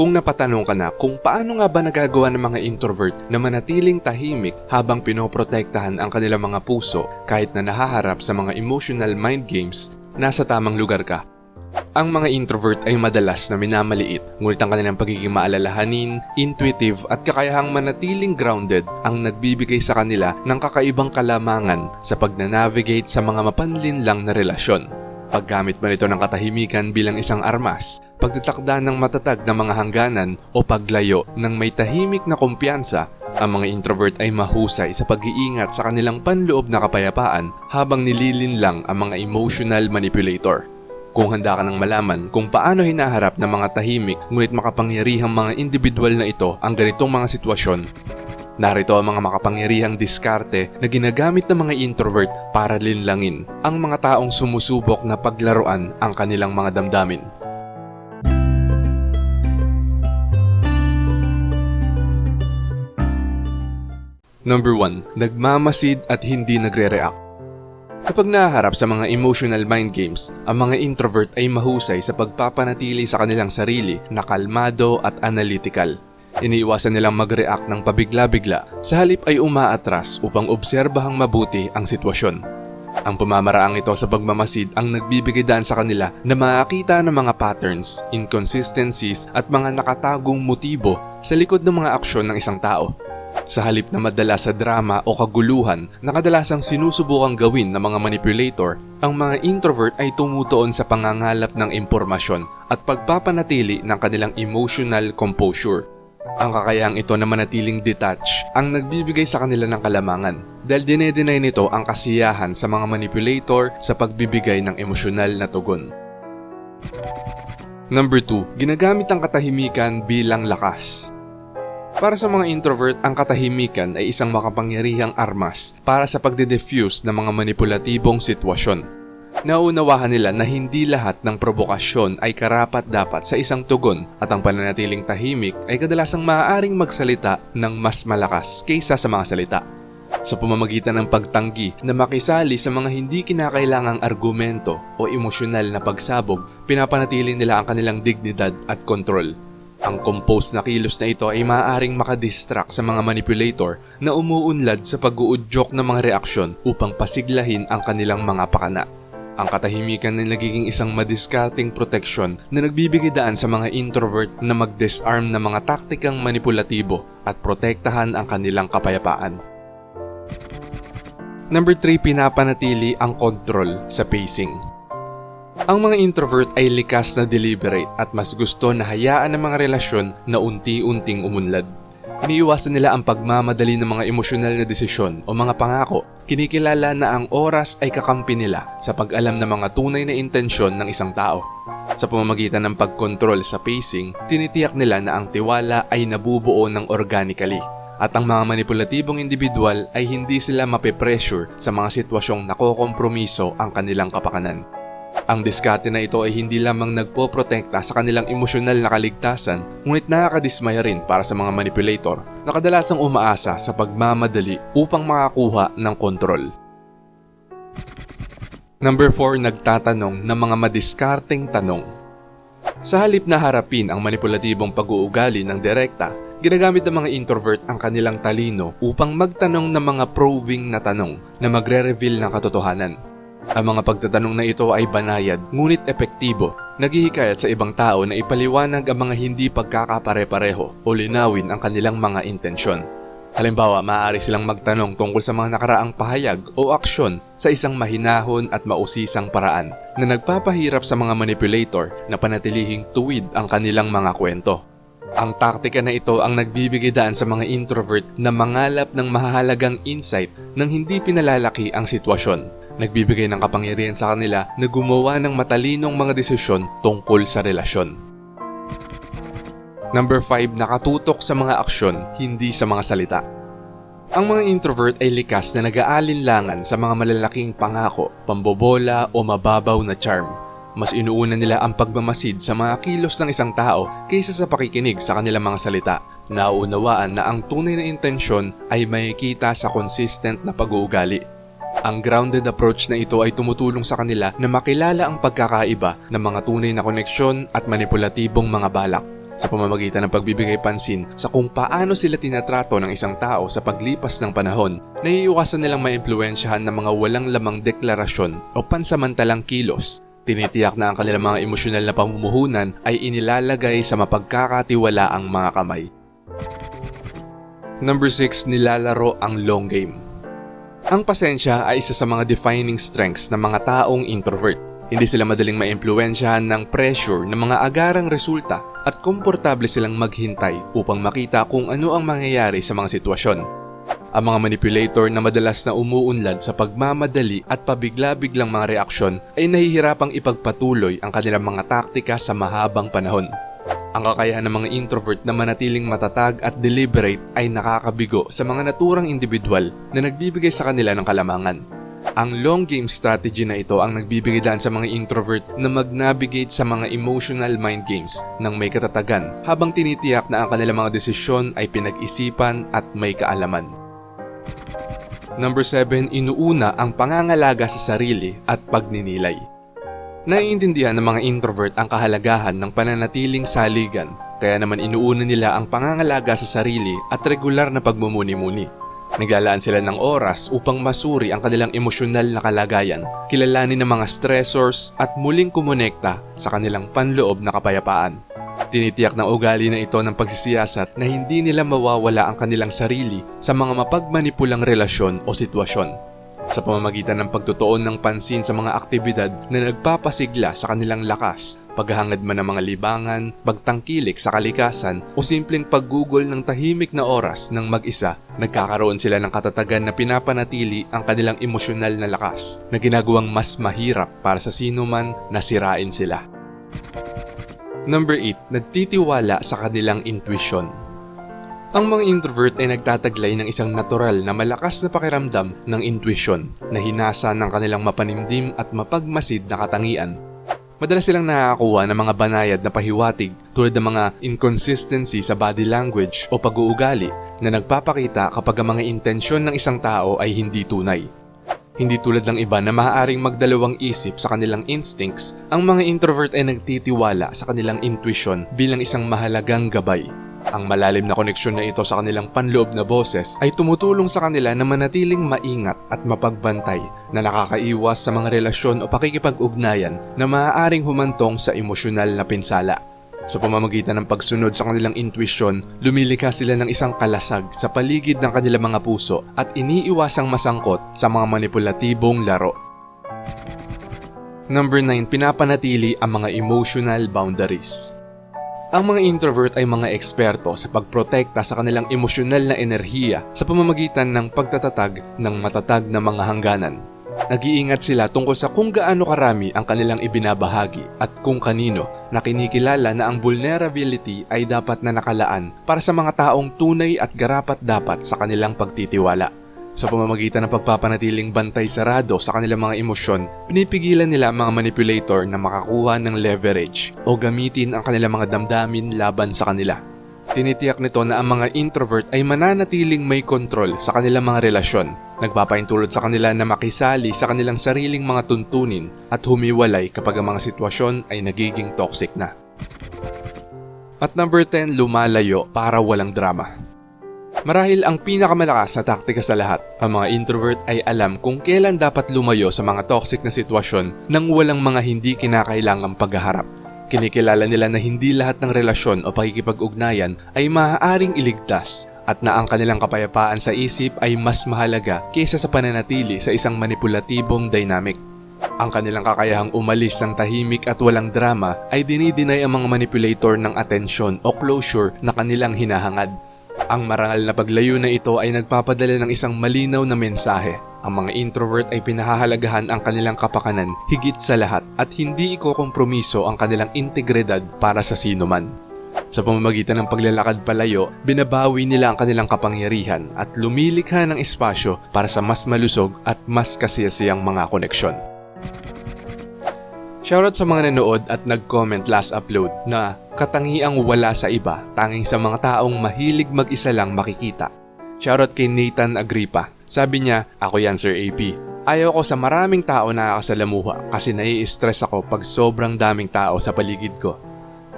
Kung napatanong ka na kung paano nga ba nagagawa ng mga introvert na manatiling tahimik habang pinoprotektahan ang kanilang mga puso kahit na nahaharap sa mga emotional mind games, nasa tamang lugar ka. Ang mga introvert ay madalas na minamaliit, ngunit ang kanilang pagiging maalalahanin, intuitive at kakayahang manatiling grounded ang nagbibigay sa kanila ng kakaibang kalamangan sa pagnanavigate sa mga mapanlinlang na relasyon. Paggamit man ito ng katahimikan bilang isang armas, pagtatakda ng matatag na mga hangganan o paglayo ng may tahimik na kumpiyansa, ang mga introvert ay mahusay sa pag-iingat sa kanilang panloob na kapayapaan habang nililinlang ang mga emotional manipulator. Kung handa ka ng malaman kung paano hinaharap ng mga tahimik ngunit makapangyarihang mga individual na ito ang ganitong mga sitwasyon, narito ang mga makapangyarihang diskarte na ginagamit ng mga introvert para linlangin ang mga taong sumusubok na paglaruan ang kanilang mga damdamin. Number 1. Nagmamasid at hindi nagre-react. Kapag nahaharap sa mga emotional mind games, ang mga introvert ay mahusay sa pagpapanatili sa kanilang sarili na kalmado at analytical. Iniiwasan nilang mag-react ng pabigla-bigla, sa halip ay umaatras upang obserbahang mabuti ang sitwasyon. Ang pamamaraang ito sa pagmamasid ang nagbibigay daan sa kanila na makakita ng mga patterns, inconsistencies at mga nakatagong motibo sa likod ng mga aksyon ng isang tao. Sa halip na madala sa drama o kaguluhan na kadalasang sinusubukang gawin ng mga manipulator, ang mga introvert ay tumutuon sa pangangalap ng impormasyon at pagpapanatili ng kanilang emotional composure. Ang kakayahang ito na manatiling detached ang nagbibigay sa kanila ng kalamangan dahil dinedenay nito ang kasiyahan sa mga manipulator sa pagbibigay ng emosyonal na tugon. Number 2, ginagamit ang katahimikan bilang lakas. Para sa mga introvert, ang katahimikan ay isang makapangyarihang armas para sa pagde-diffuse ng mga manipulatibong sitwasyon. Nauunawahan nila na hindi lahat ng provokasyon ay karapat dapat sa isang tugon at ang pananatiling tahimik ay kadalasang maaaring magsalita ng mas malakas kaysa sa mga salita. Sa pamamagitan ng pagtanggi na makisali sa mga hindi kinakailangang argumento o emosyonal na pagsabog, pinapanatili nila ang kanilang dignidad at kontrol. Ang composed na kilos na ito ay maaaring makadistract sa mga manipulator na umuunlad sa pag-uudyok ng mga reaksyon upang pasiglahin ang kanilang mga pakana. Ang katahimikan ay nagiging isang madiskarting proteksyon na nagbibigay daan sa mga introvert na mag-disarm ng mga taktikang manipulatibo at protektahan ang kanilang kapayapaan. Number 3, pinapanatili ang control sa pacing. Ang mga introvert ay likas na deliberate at mas gusto na hayaan ang mga relasyon na unti-unting umunlad. Iniiwasan nila ang pagmamadali ng mga emosyonal na desisyon o mga pangako. Kinikilala na ang oras ay kakampi nila sa pag-alam ng mga tunay na intensyon ng isang tao. Sa pamamagitan ng pagkontrol sa pacing, tinitiyak nila na ang tiwala ay nabubuo ng organically at ang mga manipulatibong individual ay hindi sila mape-pressure sa mga sitwasyong nakokompromiso ang kanilang kapakanan. Ang diskarte na ito ay hindi lamang nagpoprotekta sa kanilang emosyonal na kaligtasan, ngunit nakakadismaya rin para sa mga manipulator na kadalasang umaasa sa pagmamadali upang makakuha ng kontrol. Number 4, nagtatanong ng mga madiskarteng tanong. Sa halip na harapin ang manipulatibong pag-uugali ng direkta, ginagamit ng mga introvert ang kanilang talino upang magtanong ng mga probing na tanong na magre-reveal ng katotohanan. Ang mga pagtatanong na ito ay banayad ngunit epektibo, naghihikayat sa ibang tao na ipaliwanag ang mga hindi pagkakapare-pareho o linawin ang kanilang mga intensyon. Halimbawa, maaari silang magtanong tungkol sa mga nakaraang pahayag o aksyon sa isang mahinahon at mausisang paraan na nagpapahirap sa mga manipulator na panatilihing tuwid ang kanilang mga kwento. Ang taktika na ito ang nagbibigay daan sa mga introvert na mangalap ng mahahalagang insight nang hindi pinalalaki ang sitwasyon. Nagbibigay ng kapangyarihan sa kanila na gumawa ng matalinong mga desisyon tungkol sa relasyon. Number 5, nakatutok sa mga aksyon, hindi sa mga salita. Ang mga introvert ay likas na nag-aalinlangan sa mga malalaking pangako, pambobola o mababaw na charm. Mas inuuna nila ang pagmamasid sa mga kilos ng isang tao kaysa sa pakikinig sa kanilang mga salita. Nauunawaan na ang tunay na intensyon ay makikita sa consistent na pag-uugali. Ang grounded approach na ito ay tumutulong sa kanila na makilala ang pagkakaiba ng mga tunay na koneksyon at manipulatibong mga balak. sa pamamagitan ng pagbibigay pansin sa kung paano sila tinatrato ng isang tao sa paglipas ng panahon, naiiwasan nilang maimpluwensyahan ng mga walang lamang deklarasyon o pansamantalang kilos. Tinitiyak na ang kanilang mga emosyonal na pamumuhunan ay inilalagay sa mapagkakatiwalaang mga kamay. Number 6, nilalaro ang long game. Ang pasensya ay isa sa mga defining strengths ng mga taong introvert. Hindi sila madaling maimpluwensyahan ng pressure ng mga agarang resulta at komportable silang maghintay upang makita kung ano ang mangyayari sa mga sitwasyon. Ang mga manipulator na madalas na umuunlad sa pagmamadali at pabigla-biglang mga reaksyon ay nahihirapang ipagpatuloy ang kanilang mga taktika sa mahabang panahon. Ang kakayahan ng mga introvert na manatiling matatag at deliberate ay nakakabigo sa mga naturang individual na nagbibigay sa kanila ng kalamangan. Ang long game strategy na ito ang nagbibigay daan sa mga introvert na mag-navigate sa mga emotional mind games ng may katatagan habang tinitiyak na ang kanilang mga desisyon ay pinag-isipan at may kaalaman. Number 7, inuuna ang pangangalaga sa sarili at pagninilay. Naiintindihan ng mga introvert ang kahalagahan ng pananatiling saligan, kaya naman inuuna nila ang pangangalaga sa sarili at regular na pagmumuni-muni. Naglalaan sila ng oras upang masuri ang kanilang emosyonal na kalagayan, kilalanin ng mga stressors at muling kumonekta sa kanilang panloob na kapayapaan. Tinitiyak ng ugali na ito ng pagsisiyasat na hindi nila mawawala ang kanilang sarili sa mga mapagmanipulang relasyon o sitwasyon sa pamamagitan ng pagtutuon ng pansin sa mga aktibidad na nagpapasigla sa kanilang lakas, paghahangad man ng mga libangan, pagtangkilik sa kalikasan o simpleng paggugol ng tahimik na oras ng mag-isa, nagkakaroon sila ng katatagan na pinapanatili ang kanilang emosyonal na lakas na ginagawang mas mahirap para sa sino man na sirain sila. Number 8, nagtitiwala sa kanilang intuition. Ang mga introvert ay nagtataglay ng isang natural na malakas na pakiramdam ng intuition na hinasa ng kanilang mapanimdim at mapagmasid na katangian. Madalas silang nakakakuha ng mga banayad na pahiwatig tulad ng mga inconsistency sa body language o pag-uugali na nagpapakita kapag ang mga intensyon ng isang tao ay hindi tunay. Hindi tulad ng iba na maaaring magdalawang isip sa kanilang instincts, ang mga introvert ay nagtitiwala sa kanilang intuition bilang isang mahalagang gabay ang malalim na koneksyon na ito sa kanilang panloob na boses ay tumutulong sa kanila na manatiling maingat at mapagbantay na nakakaiwas sa mga relasyon o pakikipag-ugnayan na maaaring humantong sa emosyonal na pinsala. Sa pamamagitan ng pagsunod sa kanilang intuisyon, lumilikha sila ng isang kalasag sa paligid ng kanilang mga puso at iniiwasang masangkot sa mga manipulatibong laro. Number 9, pinapanatili ang mga emotional boundaries. Ang mga introvert ay mga eksperto sa pagprotekta sa kanilang emosyonal na enerhiya sa pamamagitan ng pagtatatag ng matatag na mga hangganan. Nag-iingat sila tungkol sa kung gaano karami ang kanilang ibinabahagi at kung kanino na kinikilala na ang vulnerability ay dapat na nakalaan para sa mga taong tunay at garapat dapat sa kanilang pagtitiwala. Sa pamamagitan ng pagpapanatiling bantay sarado sa kanilang mga emosyon, pinipigilan nila ang mga manipulator na makakuha ng leverage o gamitin ang kanilang mga damdamin laban sa kanila. Tinitiyak nito na ang mga introvert ay mananatiling may kontrol sa kanilang mga relasyon, nagpapaintulot sa kanila na makisali sa kanilang sariling mga tuntunin at humiwalay kapag ang mga sitwasyon ay nagiging toxic na. At number 10, lumalayo para walang drama. Marahil ang pinakamalakas na taktika sa lahat, ang mga introvert ay alam kung kailan dapat lumayo sa mga toxic na sitwasyon nang walang mga hindi kinakailangang paghaharap. Kinikilala nila na hindi lahat ng relasyon o pakikipag-ugnayan ay maaaring iligtas at na ang kanilang kapayapaan sa isip ay mas mahalaga kaysa sa pananatili sa isang manipulatibong dynamic. Ang kanilang kakayahang umalis ng tahimik at walang drama ay dinidinay ang mga manipulator ng atensyon o closure na kanilang hinahangad ang marangal na paglayo na ito ay nagpapadala ng isang malinaw na mensahe. Ang mga introvert ay pinahahalagahan ang kanilang kapakanan higit sa lahat at hindi ikokompromiso ang kanilang integridad para sa sino man. Sa pamamagitan ng paglalakad palayo, binabawi nila ang kanilang kapangyarihan at lumilikha ng espasyo para sa mas malusog at mas kasiyasiyang mga koneksyon. Shoutout sa mga nanood at nag-comment last upload na katangiang wala sa iba, tanging sa mga taong mahilig mag-isa lang makikita. Shoutout kay Nathan Agripa. Sabi niya, ako yan Sir AP. Ayaw ko sa maraming tao na nakakasalamuha kasi nai-stress ako pag sobrang daming tao sa paligid ko.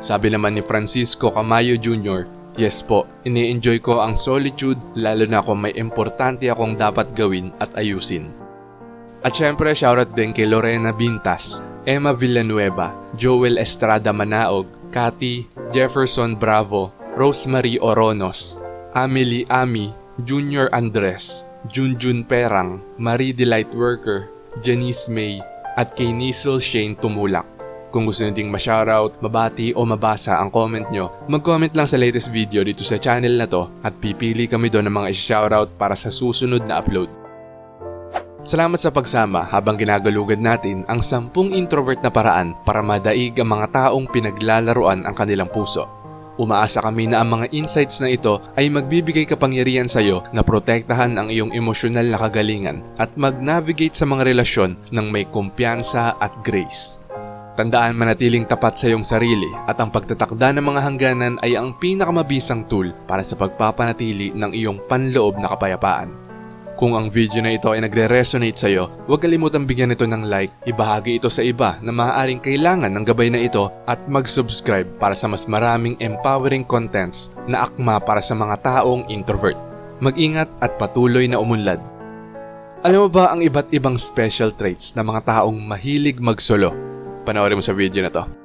Sabi naman ni Francisco Camayo Jr., Yes po, ini-enjoy ko ang solitude lalo na kung may importante akong dapat gawin at ayusin. At syempre, shoutout din kay Lorena Bintas, Emma Villanueva, Joel Estrada Manaog, Cathy, Jefferson Bravo, Rosemary Oronos, Amelie Ami, Junior Andres, Junjun Perang, Marie Delight Worker, Janice May, at kay Nisel Shane Tumulak. Kung gusto nyo ding ma-shoutout, mabati o mabasa ang comment nyo, mag-comment lang sa latest video dito sa channel na to at pipili kami doon ng mga shoutout para sa susunod na upload. Salamat sa pagsama habang ginagalugad natin ang sampung introvert na paraan para madaig ang mga taong pinaglalaruan ang kanilang puso. Umaasa kami na ang mga insights na ito ay magbibigay kapangyarihan sa iyo na protektahan ang iyong emosyonal na kagalingan at mag-navigate sa mga relasyon ng may kumpiyansa at grace. Tandaan manatiling tapat sa iyong sarili at ang pagtatakda ng mga hangganan ay ang pinakamabisang tool para sa pagpapanatili ng iyong panloob na kapayapaan. Kung ang video na ito ay nagre-resonate sa iyo, huwag kalimutang bigyan ito ng like, ibahagi ito sa iba na maaaring kailangan ng gabay na ito at mag-subscribe para sa mas maraming empowering contents na akma para sa mga taong introvert. Mag-ingat at patuloy na umunlad. Alam mo ba ang iba't ibang special traits ng mga taong mahilig magsolo? Panoorin mo sa video na to.